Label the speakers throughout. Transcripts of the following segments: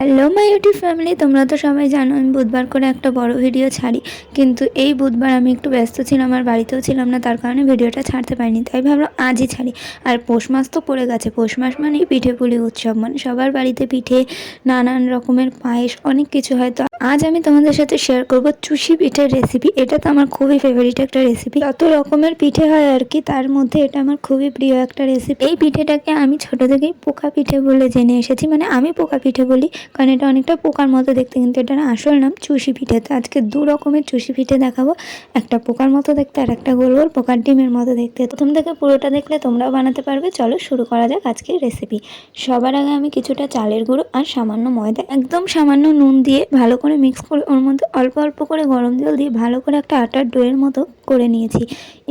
Speaker 1: Hello my YouTube family তোমরা তো সবাই জানো আমি বুধবার করে একটা বড় ভিডিও ছাড়ি। কিন্তু এই বুধবার আমি একটু ব্যস্ত ছিলাম, আর বাড়িতেও ছিলাম না, তার কারণে ভিডিওটা ছাড়তে পারিনি। তাই ভাবলাম আজই ছাড়ি। আর পৌষ মাস তো পড়ে গেছে। পৌষ মাস মানেই পিঠে পুলি উৎসব। মানে সবার বাড়িতে পিঠে, নানান রকমের পায়েস, অনেক কিছু হয়। তো আজ আমি তোমাদের সাথে শেয়ার করব চুষি পিঠের রেসিপি এটা তো আমার খুবই ফেভারিট একটা রেসিপি যত রকমের পিঠে হয় আর কি, তার মধ্যে এটা আমার খুবই প্রিয় একটা রেসিপি এই পিঠেটাকে আমি ছোট থেকেই পোকা পিঠে বলে জেনে এসেছি। মানে আমি পোকা পিঠে বলি কারণ এটা অনেকটা পোকার মতো দেখতে, কিন্তু এটার আসল নাম চুষি পিঠে। তো আজকে দু রকমের চুষি পিঠে দেখাবো। একটা পোকার মতো দেখতে আর একটা গোল গোল পোকার ডিমের মতো দেখতে। প্রথম থেকে পুরোটা দেখলে তোমরাও বানাতে পারবে। চলো শুরু করা যাক আজকের রেসিপি সবার আগে আমি কিছুটা চালের গুঁড়ো আর সামান্য ময়দা, একদম সামান্য নুন দিয়ে ভালো করে মিক্স করে, ওর মধ্যে অল্প অল্প করে গরম জল দিয়ে ভালো করে একটা আটার ডোয়ের মতো করে নিয়েছি।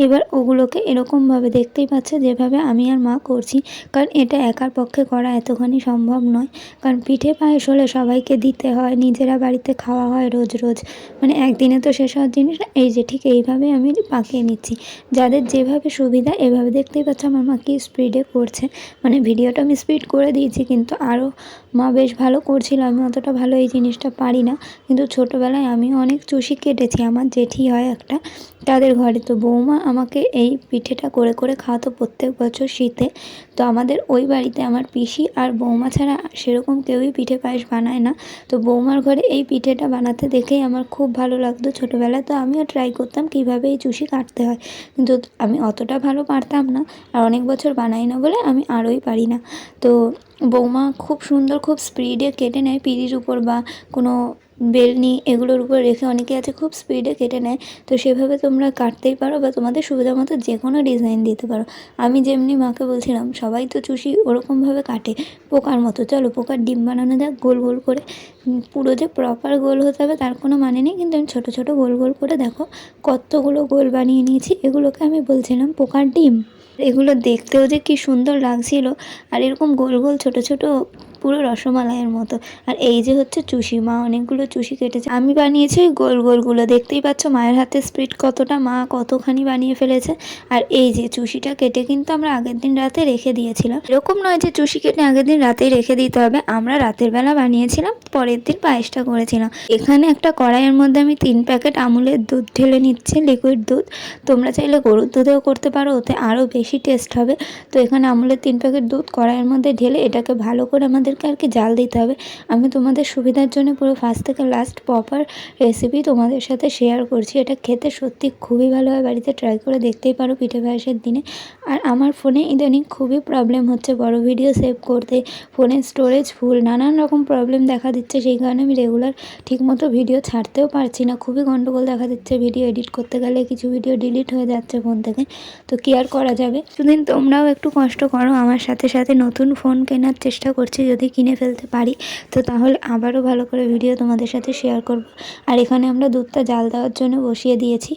Speaker 1: এবার ওগুলোকে এরকমভাবে দেখতেই পাচ্ছ যেভাবে আমি আর মা করছি। কারণ এটা একার পক্ষে করা এতখানি সম্ভব নয়। কারণ পিঠে পায়েস হলে সবাইকে দিতে হয়, নিজেরা বাড়িতে খাওয়া হয় রোজ রোজ। মানে একদিনে তো শেষ হওয়ার জিনিস এই যে ঠিক এইভাবে আমি পাকিয়ে নিচ্ছি। যাদের যেভাবে সুবিধা এভাবে দেখতেই পাচ্ছ আমার মা কি স্পিডে করছে। মানে ভিডিওটা আমি স্পিড করে দিয়েছি কিন্তু আরও মা বেশ ভালো করছিল, আমি অতটা ভালো এই জিনিসটা পারি না। কিন্তু ছোটোবেলায় আমিও অনেক চুষি কেটেছি, আমার জেঠি হয় একটা, তাদের ঘরে। তো বৌমা আমাকে এই পিঠেটা করে করে খাওয়াতো প্রত্যেক বছর শীতে। তো আমাদের ওই বাড়িতে আমার পিসি আর বৌমা ছাড়া সেরকম কেউই পিঠে পায়েস বানায় না। তো বৌমার ঘরে এই পিঠেটা বানাতে দেখেই আমার খুব ভালো লাগতো। ছোটোবেলায় তো আমিও ট্রাই করতাম কীভাবে এই চুষি কাটতে হয়। কিন্তু আমি অতটা ভালো পারতাম না, আর অনেক বছর বানাই না বলে আমি আরোই পারি না। তো বৌমা খুব সুন্দর, খুব স্পিডে কেটে নেয় পিঁড়ির উপর বা কোনো বেলনি এগুলোর উপর রেখে অনেকে আছে খুব স্পিডে কেটে নেয়। তো সেভাবে তোমরা কাটতেই পারো বা তোমাদের সুবিধা মতো যে কোনো ডিজাইন দিতে পারো। আমি যেমনি মাকে বলছিলাম, সবাই তো চুষি ওরকমভাবে কাটে, পোকার মতো। চলো পোকার ডিম বানানো যাক, গোল গোল করে। পুরো যে প্রপার গোল হতে হবে তার কোনো মানে নেই, কিন্তু আমি ছোটো ছোটো গোল গোল করে দেখো কতগুলো গোল বানিয়ে নিয়েছি। এগুলোকে আমি বলছিলাম পোকার ডিম। এগুলো দেখতেও যে কি সুন্দর লাগছিল। আর এরকম গোল গোল ছোট ছোট পুরো রসমালাইয়ের মতো। আর এই যে হচ্ছে চুষি, মা অনেকগুলো চুষি কেটেছে। আমি বানিয়েছি ওই গোল গোলগুলো। দেখতেই পাচ্ছ মায়ের হাতে স্পিড কতটা, মা কতখানি বানিয়ে ফেলেছে। আর এই যে চুষিটা কেটে কিন্তু আমরা আগের দিন রাতে রেখে দিয়েছিলাম। এরকম নয় যে চুষি কেটে আগের দিন রাতেই রেখে দিতে হবে। আমরা রাতের বেলা বানিয়েছিলাম, পরের দিন পায়েসটা করেছিলাম। এখানে একটা কড়াইয়ের মধ্যে আমি তিন প্যাকেট আমুলের দুধ ঢেলে নিচ্ছি লিকুইড দুধ। তোমরা চাইলে গরুর দুধেও করতে পারো, ওতে আরও বেশি টেস্ট হবে। তো এখানে আমুলের তিন প্যাকেট দুধ কড়াইয়ের মধ্যে ঢেলে এটাকে ভালো করে আমাদেরকে আর কি জাল দিতে হবে। আমি তোমাদের সুবিধার জন্য পুরো ফার্স্ট থেকে লাস্ট প্রপার রেসিপি তোমাদের সাথে শেয়ার করছি। এটা খেতে সত্যি খুবই ভালো হয়। বাড়িতে ট্রাই করে দেখতেই পারো পিঠে পায়েসের দিনে। আর আমার ফোনে ইদানিং খুবই প্রবলেম হচ্ছে। বড় ভিডিও সেভ করতে ফোনের স্টোরেজ ফুল নানান রকম প্রবলেম দেখা দিচ্ছে। সেই কারণে আমি রেগুলার ঠিকমতো ভিডিও ছাড়তেও পারছি না। খুবই গন্ডগোল দেখা দিচ্ছে। ভিডিও এডিট করতে গেলে কিছু ভিডিও ডিলিট হয়ে যাচ্ছে ফোন থেকে। তো কি আর করা যাবে? সেদিন তোমরাও একটু কষ্ট করো। আমার সাথে সাথে নতুন ফোন কেনার চেষ্টা করছি। যদি কিনে ফেলতে পারি, তো তাহলে আবারও ভালো করে ভিডিও তোমাদের সাথে শেয়ার করব। আর এখানে আমরা দুধটা জাল দেওয়ার জন্য বসিয়ে দিয়েছি।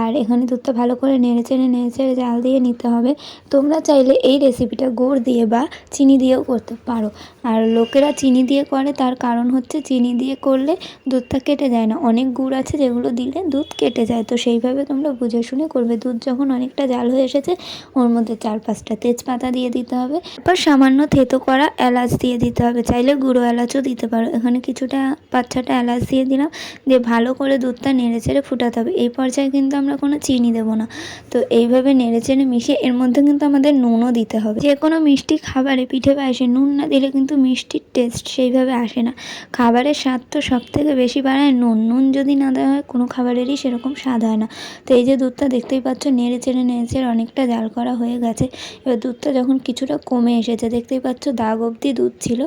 Speaker 1: আর এখানে দুধটা ভালো করে নেড়ে চেড়ে নেড়ে চেড়ে জাল দিয়ে নিতে হবে। তোমরা চাইলে এই রেসিপিটা গুড় দিয়ে বা চিনি দিয়েও করতে পারো। আর লোকেরা চিনি দিয়ে করে, তার কারণ হচ্ছে চিনি দিয়ে করলে দুধটা কেটে যায় না। অনেক গুড় আছে যেগুলো দিলে দুধ কেটে যায়। তো সেইভাবে তোমরা বুঝে শুনে করবে। দুধ যখন অনেকটা জাল হয়ে এসেছে, ওর মধ্যে চার পাঁচটা তেজপাতা দিয়ে দিতে হবে। তারপর সামান্য থেতো করা এলাচ দিয়ে দিতে হবে। চাইলে গুঁড়ো এলাচও দিতে পারো। এখানে কিছুটা পাঁচ ছটা এলাচ দিয়ে দিলাম। দিয়ে ভালো করে দুধটা নেড়ে চেড়ে ফুটাতে হবে। এই পর্যায়ে কিন্তু আমরা কোনো চিনি দেবো না। তো এইভাবে নেড়ে চেড়ে মিশিয়ে এর মধ্যে কিন্তু আমাদের নুনও দিতে হবে। যে কোনো মিষ্টি খাবারে পিঠে পায়েসে নুন না দিলে কিন্তু মিষ্টির টেস্ট সেইভাবে আসে না। খাবারের স্বাদ তো সব থেকে বেশি বাড়ায় নুন। নুন যদি না দেওয়া হয়, কোনো খাবারেরই সেরকম স্বাদ হয় না। তো এই যে দুধটা দেখতেই পাচ্ছ, নেড়ে চেড়ে নেড়ে চেড়ে অনেকটা জাল করা হয়ে গেছে। এবার দুধটা যখন কিছুটা কমে এসেছে, দেখতেই পাচ্ছ দাগ অবধি দুধ ছিল,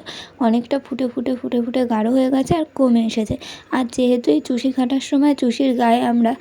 Speaker 1: অনেকটা ফুটে ফুটে ফুটে ফুটে গাঢ় হয়ে গেছে আর কমে এসেছে। আর যেহেতু এই চুষি কাটার সময় চুষির গায়ে আমরা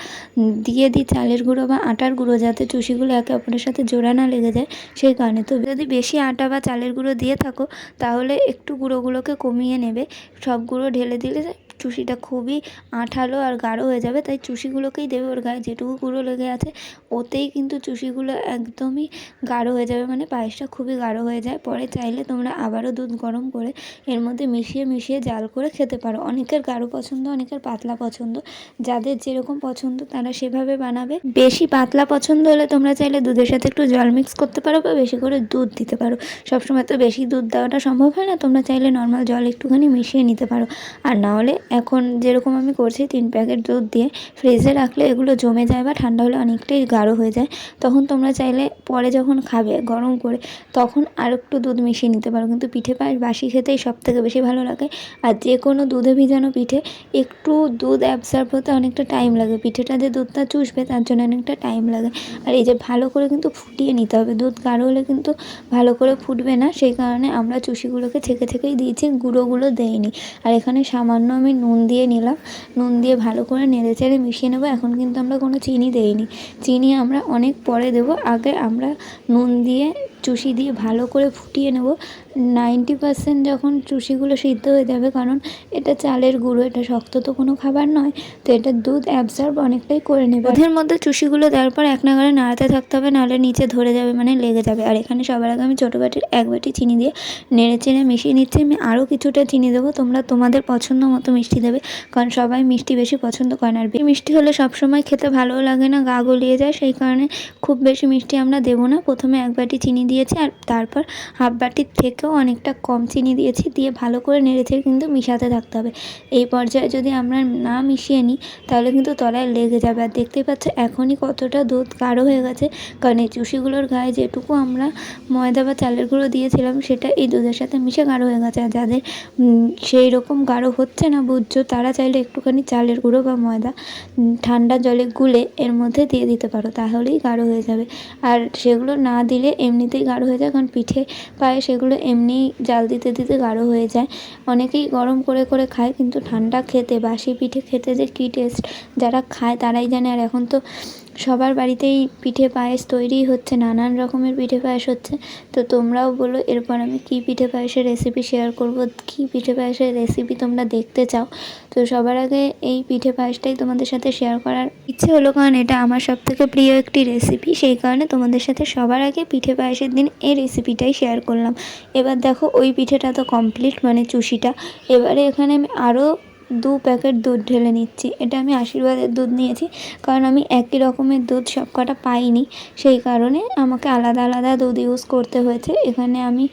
Speaker 1: দিয়ে দিই চালের গুঁড়ো বা আটার গুঁড়ো, যাতে চুষিগুলো একে অপরের সাথে জোড়া না লেগে যায়, সেই কারণে। তো যদি বেশি আটা বা চালের গুঁড়ো দিয়ে থাকো, তাহলে একটু গুঁড়োগুলোকে কমিয়ে নেবে। সব গুঁড়ো ঢেলে দিলে চুষিটা খুবই আঠালো আর গাঢ় হয়ে যাবে, তাই চুষিগুলোকেই দেবে ওর গায়ে। যেটুকু গুঁড়ো লেগে আছে, ওতেই কিন্তু চুষিগুলো একদমই গাঢ় হয়ে যাবে। মানে পায়েসটা খুবই গাঢ় হয়ে যায়। পরে চাইলে তোমরা আবারও দুধ গরম করে এর মধ্যে মিশিয়ে মিশিয়ে জাল করে খেতে পারো। অনেকের গাঢ় পছন্দ, অনেকের পাতলা পছন্দ। যাদের যেরকম পছন্দ তারা সেভাবে বানাবে। বেশি পাতলা পছন্দ হলে তোমরা চাইলে দুধের সাথে একটু জল মিক্স করতে পারো বা বেশি করে দুধ দিতে পারো। সবসময় তো বেশি দুধ দেওয়াটা সম্ভব হয় না, তোমরা চাইলে নর্মাল জল একটুখানি মিশিয়ে নিতে পারো। আর না হলে এখন যেরকম আমি করছি, তিন প্যাকেট দুধ দিয়ে ফ্রিজে রাখলে এগুলো জমে যায় বা ঠান্ডা হলে অনেকটাই গাঢ় হয়ে যায়। তখন তোমরা চাইলে পরে যখন খাবে গরম করে, তখন আর একটু দুধ মিশিয়ে নিতে পারো। কিন্তু পিঠে পায়েস, বাসি খেতেই সব থেকে বেশি ভালো লাগে। আর যে কোনো দুধে ভিজানো পিঠে, একটু দুধ অ্যাবসার্ভ হতে অনেকটা টাইম লাগে। পিঠেটা যে দুধটা চুষবে, তার জন্য অনেকটা টাইম লাগে। আর এই যে ভালো করে কিন্তু ফুটিয়ে নিতে হবে। দুধ গাঢ় হলে কিন্তু ভালো করে ফুটবে না। সেই কারণে আমরা চুষিগুলোকে থেকে থেকেই দিয়েছি, গুঁড়োগুলো দেইনি। আর এখানে সামান্য আমি নুন দিয়ে নিলাম। নুন দিয়ে ভালো করে নেড়ে চেড়ে মিশিয়ে নেব। এখন কিন্তু আমরা কোনো চিনি দেইনি। চিনি আমরা অনেক পরে দেবো। আগে আমরা নুন দিয়ে চুষি দিয়ে ভালো করে ফুটিয়ে নেব। নাইনটি পার্সেন্ট যখন চুষিগুলো সিদ্ধ হয়ে যাবে, কারণ এটা চালের গুঁড়ো, এটা শক্ত তো কোনো খাবার নয়, তো এটা দুধ অ্যাবজর্ব অনেকটাই করে নেবে। ওদের মধ্যে চুষিগুলো দেওয়ার পর এক নাগারে নাড়াতে থাকতে হবে, নাহলে নিচে ধরে যাবে মানে লেগে যাবে। আর এখানে সবার আগে আমি ছোটো বাটির এক বাটি চিনি দিয়ে নেড়ে চেড়ে মিশিয়ে নিচ্ছি। আমি আরও কিছুটা চিনি দেবো, তোমরা তোমাদের পছন্দ মতো মিষ্টি দেবে, কারণ সবাই মিষ্টি বেশি পছন্দ করে না। আর মিষ্টি হলে সবসময় খেতে ভালোও লাগে না, গা গলিয়ে যায়, সেই কারণে খুব বেশি মিষ্টি আমরা দেবো না। প্রথমে এক বাটি চিনি দিয়েছি আর তারপর হাফ বাটির থেকেও অনেকটা কম চিনি দিয়েছি, দিয়ে ভালো করে নেড়েছে কিন্তু মিশাতে থাকতে হবে। এই পর্যায়ে যদি আমরা না মিশিয়ে নিই, তাহলে কিন্তু তলায় লেগে যাবে। আর দেখতেই পাচ্ছ এখনই কতটা দুধ গাঢ় হয়ে গেছে, কারণ এই চুষিগুলোর গায়ে যেটুকু আমরা ময়দা বা চালের গুঁড়ো দিয়েছিলাম, সেটা এই দুধের সাথে মিশে গাঢ় হয়ে গেছে। আর যাদের সেই রকম গাঢ় হচ্ছে না বুঝছ, তারা চাইলে একটুখানি চালের গুঁড়ো বা ময়দা ঠান্ডা জলে গুলে এর মধ্যে দিয়ে দিতে পারো, তাহলেই গাঢ় হয়ে যাবে। আর সেগুলো না দিলে এমনিতেই গাঢ় হয়ে যায়। কারণ পিঠে পায়ে সেগুলো এমনিই জাল দিতে দিতে গাঢ় হয়ে যায়। অনেকেই গরম করে করে খায়, কিন্তু ঠান্ডা খেতে, বাসি পিঠে খেতে যে কী টেস্ট যারা খায় তারাই জানে। আর এখন তো সবার বাড়িতেই পিঠে পায়েস তৈরি হচ্ছে, নানান রকমের পিঠে পায়েস হচ্ছে। তো তোমরাও বলো, এরপর আমি কী পিঠে পায়েসের রেসিপি শেয়ার করব? কী পিঠে পায়েসের রেসিপি তোমরা দেখতে চাও? তো সবার আগে এই পিঠে পায়েসটাই তোমাদের সাথে শেয়ার করার ইচ্ছে হলো, কারণ এটা আমার সব থেকে প্রিয় একটি রেসিপি সেই কারণে তোমাদের সাথে সবার আগে পিঠে পায়েসের দিন এই রেসিপিটাই শেয়ার করলাম। এবার দেখো, ওই পিঠেটা তো কমপ্লিট মানে চুষিটা। এবারে এখানে আমি আরও দু প্যাকেট দুধ ঢেলে নিচ্ছি। এটা আমি আশীর্বাদের দুধ নিয়েছি, কারণ আমি একই রকমের দুধ সব কটা পাইনি। সেই কারণে আমাকে আলাদা আলাদা দুধ ইউজ করতে হয়েছে। এখানে আমি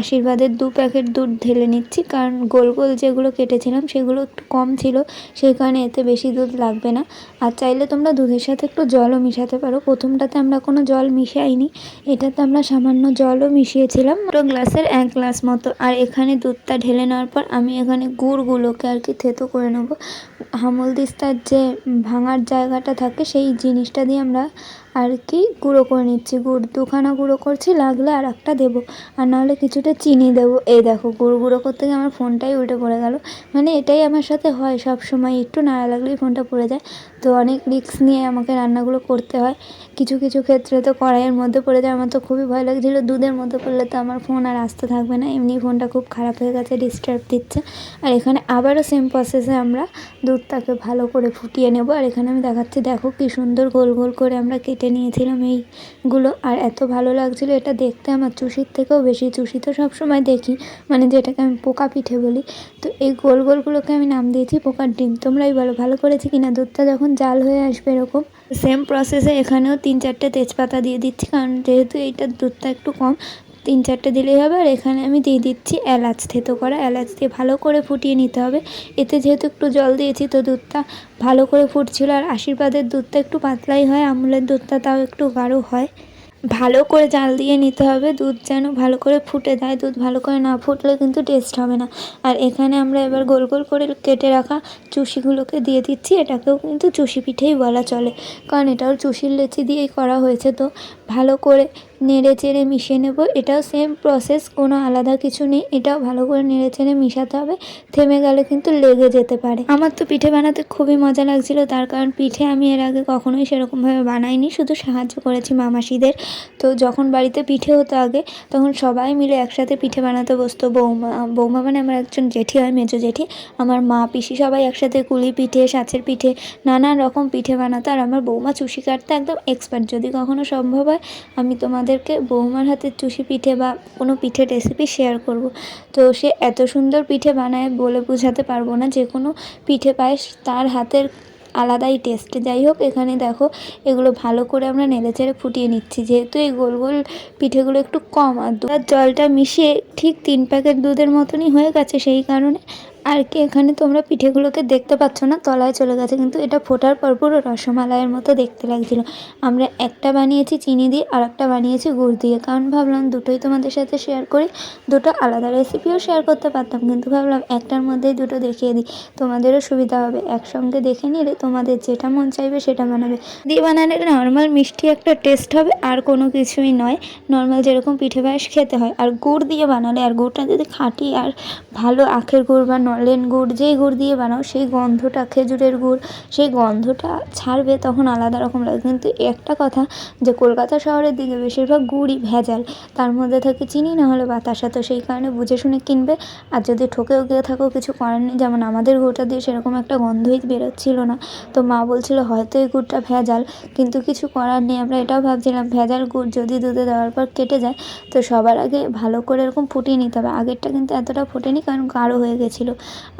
Speaker 1: আশীর্বাদের দু প্যাকেট দুধ ঢেলে নিচ্ছি, কারণ গোল গোল যেগুলো কেটেছিলাম সেগুলো একটু কম ছিল, সেই কারণে এতে বেশি দুধ লাগবে না। আর চাইলে তোমরা দুধের সাথে একটু জলও মিশাতে পারো। প্রথমটাতে আমরা কোনো জল মিশাইনি, এটাতে আমরা সামান্য জলও মিশিয়েছিলাম। পুরো গ্লাসের এক গ্লাস মতো। আর এখানে দুধটা ঢেলে নেওয়ার পর আমি এখানে গুড়গুলোকে আর থেতো করে নেব? হামল দিস্তার যে ভাঙার জায়গাটা থাকে, সেই জিনিসটা দিয়ে আমরা আর কি গুঁড়ো করে নিচ্ছি। গুড় দুখানা গুঁড়ো করছি, লাগলে আর একটা দেবো। আর নাহলে কিছুটা চিনি দেবো। এই দেখো, গুঁড়ো গুঁড়ো করতে গিয়ে আমার ফোনটাই উল্টে পড়ে গেল। মানে এটাই আমার সাথে হয় সব সময় একটু নাড়া লাগলেই ফোনটা পড়ে যায়। তো অনেক রিস্ক নিয়ে আমাকে রান্নাগুলো করতে হয়। কিছু কিছু ক্ষেত্রে তো কড়াইয়ের মধ্যে পড়ে যায়, আমার তো খুবই ভয় লাগছিল। দুধের মধ্যে পড়লে তো আমার ফোন আর আসতে থাকবে না। এমনি ফোনটা খুব খারাপ হয়ে গেছে ডিস্টার্ব দিচ্ছে। আর এখানে আবারও সেম প্রসেসে আমরা দুধটাকে ভালো করে ফুটিয়ে নেব। আর এখানে আমি দেখাচ্ছি, দেখো কী সুন্দর গোল গোল করে আমরা কেটে নিয়েছিলাম এইগুলো। আর এত ভালো লাগছিল, এটা দেখতে আমার চুষির থেকেও বেশি চুষি তো সবসময় দেখি মানে যেটাকে আমি পোকা পিঠে বলি। তো এই গোল গোলগুলোকে আমি নাম দিয়েছি পোকার ডিম। তোমরাই বলো, ভালো করেছি কিনা? দুধটা যখন জাল হয়ে আসবে এরকম সেম প্রসেসে এখানেও তিন চারটে তেজপাতা দিয়ে দিচ্ছি, কারণ যেহেতু এইটার দুধটা একটু কম তিন চারটে দিলেই হবে আর এখানে আমি দিয়ে দিচ্ছি এলাচ, থেতো করা এলাচ দিয়ে ভালো করে ফুটিয়ে নিতে হবে। এতে যেহেতু একটু জল দিয়েছি তো দুধটা ভালো করে ফুটছিল আর আশীর্বাদের দুধটা একটু পাতলাই হয়, আমুলের দুধটা তাও একটু গাঢ় হয়। ভালো করে জাল দিয়ে নিতে হবে, দুধ যেন ভালো করে ফুটে দেয় দুধ ভালো করে না ফুটলে কিন্তু টেস্ট হবে না। আর এখানে আমরা এবার গোল গোল করে কেটে রাখা চুষিগুলোকে দিয়ে দিচ্ছি, এটাকেও কিন্তু চুষি পিঠেই বলা চলে। কারণ এটাও চুষির লেচি দিয়েই করা হয়েছে তো, ভালো করে নেড়ে চেড়ে মিশিয়ে নেব। এটাও সেম প্রসেস কোনো আলাদা কিছু নেই। এটাও ভালো করে নেড়ে চেড়ে মিশাতে হবে। থেমে গেলে কিন্তু লেগে যেতে পারে। আমার তো পিঠে বানাতে খুবই মজা লাগছিল। তার কারণ পিঠে আমি এর আগে কখনোই সেরকমভাবে বানাইনি। শুধু সাহায্য করেছি মামাসিদের। তো যখন বাড়িতে পিঠে হতো আগে, তখন সবাই মিলে একসাথে পিঠে বানাতে। বসতো বৌমা বৌমা মানে আমার একজন জেঠি হয়, মেজো জেঠি। আমার মা, পিসি সবাই একসাথে কুলি পিঠে, সাঁচের পিঠে নানান রকম পিঠে বানাতো। আর আমার বৌমা চুষি কাটতে একদম এক্সপার্ট যদি কখনো সম্ভব হয়, আমি তোমাদেরকে বৌমার হাতের চুষি পিঠে বা কোনো পিঠের রেসিপি শেয়ার করব। তো সে এত সুন্দর পিঠে বানায় বলে বোঝাতে পারব না, যে কোনো পিঠে পায়েস তার হাতের আলাদাই টেস্ট যাই হোক, এখানে দেখো, এগুলো ভালো করে আমরা নেড়েচেড়ে ফুটিয়ে নিচ্ছি। যেহেতু এই গোল গোল পিঠেগুলো একটু কম, আর দুধ জলটা মিশিয়ে ঠিক তিন প্যাকেট দুধের মতনই হয়ে গেছে সেই কারণে আর কি, এখানে তোমরা পিঠেগুলোকে দেখতে পাচ্ছ না, তলায় চলে গেছে, কিন্তু এটা ফোটার পর পুরো রসমালাইয়ের মতো দেখতে লাগছিল। আমরা একটা বানিয়েছি চিনি দিয়ে, আর একটা বানিয়েছি গুড় দিয়ে। কারণ ভাবলাম দুটোই তোমাদের সাথে শেয়ার করি, দুটো আলাদা রেসিপিও শেয়ার করতে পারতাম, কিন্তু ভাবলাম একটার মধ্যেই দুটো দেখিয়ে দিই। তোমাদেরও সুবিধা হবে, একসঙ্গে দেখে নিলে তোমাদের যেটা মন চাইবে সেটা বানাবে। দিয়ে বানালে নর্মাল মিষ্টি একটা টেস্ট হবে, আর কোনো কিছুই নয়। নর্মাল যেরকম পিঠে পায়েস খেতে হয়, আর গুড় দিয়ে বানালে, আর গুড়টা যদি খাঁটি আর ভালো আখের গুড় বা নলেন গুড়, যেই গুড় দিয়ে বানাও, সেই গন্ধটা, খেজুরের গুড়, সেই গন্ধটা ছাড়বে তখন আলাদা রকম লাগে। কিন্তু একটা কথা, যে কলকাতা শহরের দিকে বেশিরভাগ গুড়ই ভেজাল। তার মধ্যে থাকে চিনি, না হলে বাতাসা। তো সেই কারণে বুঝে শুনে কিনবে। আর যদি ঠকেও গিয়ে থাকো, কিছু করার নেই। যেমন আমাদের গুড়টা দিয়ে সেরকম একটা গন্ধই বেরোচ্ছিল না। তো মা বলছিল, হয়তো এই গুড়টা ভেজাল। কিন্তু কিছু করার নেই। আমরা এটাও ভাবছিলাম, ভেজাল গুড় যদি দুধে দেওয়ার পর কেটে যায়, তো সবার আগে ভালো করে এরকম ফুটিয়ে নিতে হবে। আগেরটা কিন্তু এতটা ফোটেনি, কারণ গাঢ় হয়ে গেছিল।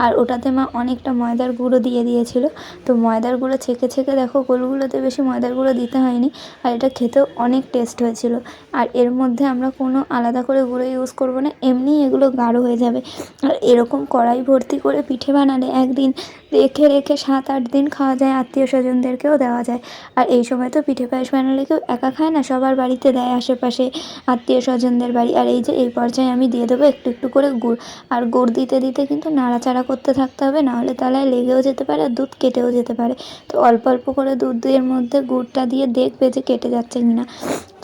Speaker 1: আর ওটাতে মা অনেকটা ময়দার গুঁড়ো দিয়ে দিয়েছিল। তো ময়দার গুঁড়ো ছেঁকে ছেঁকে দেখো, গোলগুলোতে বেশি ময়দার গুঁড়ো দিতে হয়নি আর এটা খেতেও অনেক টেস্ট হয়েছিল। আর এর মধ্যে আমরা কোনো আলাদা করে গুঁড়ো ইউজ করব না, এমনিই এগুলো গাঢ় হয়ে যাবে। আর এরকম কড়াই ভর্তি করে পিঠে বানালে একদিন রেখে রেখে সাত আট দিন খাওয়া যায়, আত্মীয় স্বজনদেরকেও দেওয়া যায়। আর এই সময় তো পিঠে পায়েস বানালে কেউ একা খায় না, সবার বাড়িতে দেয় আশেপাশে আত্মীয় স্বজনদের বাড়ি। আর এই যে এই পর্যায়ে আমি দিয়ে দেবো একটু একটু করে গুড়। আর গুড় দিতে দিতে কিন্তু নাড়াচাড়া করতে থাকতে হবে, নাহলে তলায় লেগেও যেতে পারে আর দুধ কেটেও যেতে পারে। তো অল্প অল্প করে দুধ দিয়ে মধ্যে গুড়টা দিয়ে দেখবে যে কেটে যাচ্ছে কি না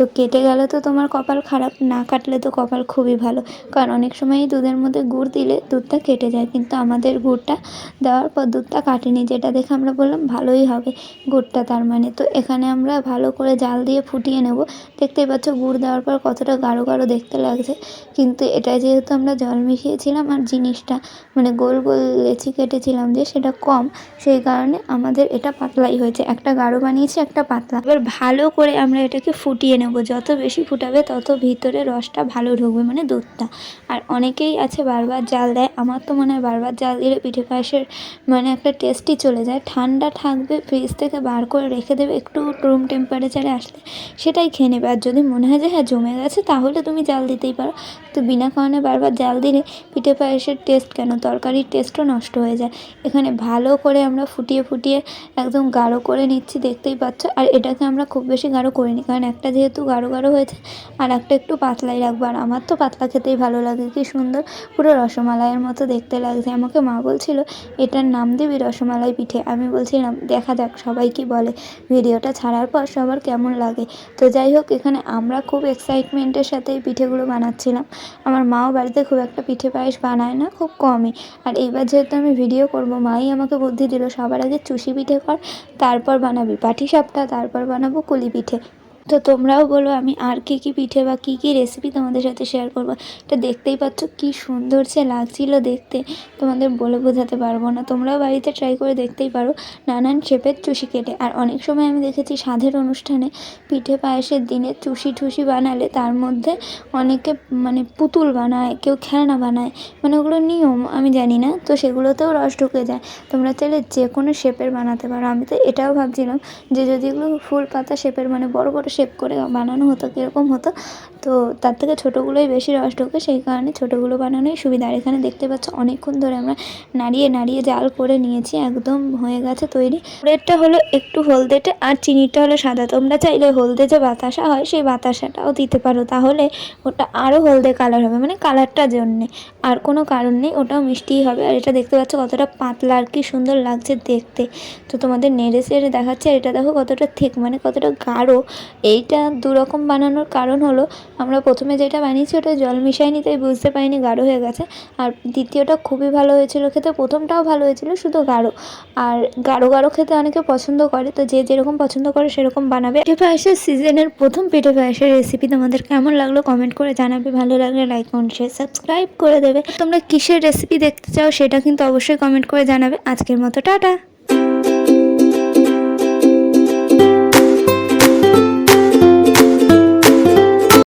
Speaker 1: তো কেটে গেলে তো তোমার কপাল খারাপ, না কাটলে তো কপাল খুবই ভালো। কারণ অনেক সময়ই দুধের মধ্যে গুড় দিলে দুধটা কেটে যায়, কিন্তু আমাদের গুড়টা দেওয়ার পর দুধটা কাটেনি, যেটা দেখে আমরা বললাম ভালোই হবে গুড়টা তার মানে। তো এখানে আমরা ভালো করে জাল দিয়ে ফুটিয়ে নেব। দেখতেই পাচ্ছ গুড় দেওয়ার পর কতটা গাঢ় গাঢ় দেখতে লাগছে। কিন্তু এটা যেহেতু আমরা জল মিশিয়েছিলাম আর জিনিসটা মানে গোল গোল লেচি কেটেছিলাম যে সেটা কম, সেই কারণে আমাদের এটা পাতলাই হয়েছে। একটা গাঢ় বানিয়েছি, একটা পাতলা। এবার ভালো করে আমরা এটাকে ফুটিয়ে নেব। যত বেশি ফুটাবে, তত ভিতরে রসটা ভালো ঢুকবে মানে দুধটা। আর অনেকেই আছে, বারবার জাল দেয়। আমার তো মনে হয় বারবার জাল দিলে পিঠে পায়েসের মানে একটা টেস্টই চলে যায়। ঠান্ডা থাকবে ফ্রিজ থেকে বার করে রেখে দেবে, একটু রুম টেম্পারেচারে আসলে সেটাই খেয়ে নেবে। আর যদি মনে হয় যে হ্যাঁ জমে গেছে, তাহলে তুমি জাল দিতেই পারো। তো বিনা কারণে বারবার জাল দিলে পিঠে পায়েসের টেস্ট কেন? তরকারির টেস্টও নষ্ট হয়ে যায়। এখানে ভালো করে আমরা ফুটিয়ে ফুটিয়ে একদম গাঢ় করে নিচ্ছি, দেখতেই পাচ্ছ। আর এটাকে আমরা খুব বেশি গাঢ় করিনি, কারণ একটা যেহেতু গাঢ় গাঢ় হয়েছে, আর একটা একটু পাতলাই রাখব। আর আমার তো পাতলা খেতেই ভালো লাগে, কি সুন্দর। পুরো রসমালাইয়ের মতো দেখতে লাগছে। আমাকে মা বলছিল, এটার নাম দিবি রসমালাই পিঠে? আমি বলছিলাম, দেখা যাক, সবাই কি বলে। ভিডিওটা ছাড়ার পর সবার কেমন লাগে। তো যাই হোক, এখানে আমরা খুব এক্সাইটমেন্টের সাথে এই পিঠেগুলো বানাচ্ছিলাম। আমার মাও বাড়িতে খুব একটা পিঠে পায়েস বানায় না, খুব কমই। আর এইবার যেহেতু আমি ভিডিও করব, মাই আমাকে বুদ্ধি দিল, সবার আগে চুষি পিঠে কর, তারপর বানাবি। পাটিসাপটা তারপর বানাবো কুলি পিঠে। তো তোমরাও বলো আমি আর কী কী পিঠে বা কী কী রেসিপি তোমাদের সাথে শেয়ার করব। এটা দেখতেই পাচ্ছ কী সুন্দর সে লাগছিল দেখতে। তোমাদের বলে বোঝাতে পারব না। তোমরাও বাড়িতে ট্রাই করে দেখতেই পারো নানান শেপের চুষি কেটে। আর অনেক সময় আমি দেখেছি সাধের অনুষ্ঠানে পিঠে পায়েসের দিনে চুষি টুসি বানালে তার মধ্যে অনেকে মানে পুতুল বানায়, কেউ খেলনা বানায় মানে ওগুলো নিয়ম, আমি জানি না। তো সেগুলোতেও রস ঢুকে যায়। তোমরা চাইলে যে কোনো শেপের বানাতে পারো। আমি তো এটাও ভাবছিলাম যে যদি এগুলো ফুল পাতা শেপের মানে বড় বড় শেপ করে বানানো হতো, কীরকম হতো, তো তার থেকে ছোটোগুলোই বেশি রস ঢোকে, সেই কারণে ছোটোগুলো বানানোই সুবিধা। আর এখানে দেখতে পাচ্ছ অনেকক্ষণ ধরে আমরা নাড়িয়ে নাড়িয়ে জাল করে নিয়েছি, একদম হয়ে গেছে তৈরি। রেডটা হলো একটু হলদেটে, আর চিনিটা হলো সাদা। তোমরা চাইলে হলদে যে বাতাসা হয়, সেই বাতাসাটাও দিতে পারো। তাহলে ওটা আরও হলদে কালার হবে মানে কালারটার জন্যে। আর কোনো কারণ নেই, ওটাও মিষ্টিই হবে। আর এটা দেখতে পাচ্ছ কতটা পাতলা আর কি সুন্দর লাগছে দেখতে। তো তোমাদের নেড়ে সেড়ে দেখাচ্ছে, আর এটা দেখো কতটা ঠিক মানে কতটা গাঢ়। এইটা দুরকম বানানোর কারণ হলো, আমরা প্রথমে যেটা বানিয়েছি ওটা জল মিশাইনি তাই বুঝতে পারিনি, গাঢ় হয়ে গেছে। আর দ্বিতীয়টা খুবই ভালো হয়েছিল খেতে, প্রথমটাও ভালো হয়েছিল, শুধু গাঢ়। আর গাঢ় গাঢ় খেতে অনেকে পছন্দ করে, তো যে যেরকম পছন্দ করে সেরকম বানাবে। পিঠে পায়েসের সিজনের প্রথম পিঠে পায়েসের রেসিপি তোমাদের কেমন লাগল কমেন্ট করে জানাবে, ভালো লাগলে লাইক কমেন্ট শেয়ার সাবস্ক্রাইব করে দেবে। তোমরা কিসের রেসিপি দেখতে চাও সেটা কিন্তু অবশ্যই কমেন্ট করে জানাবে। আজকের মতো, টাটা!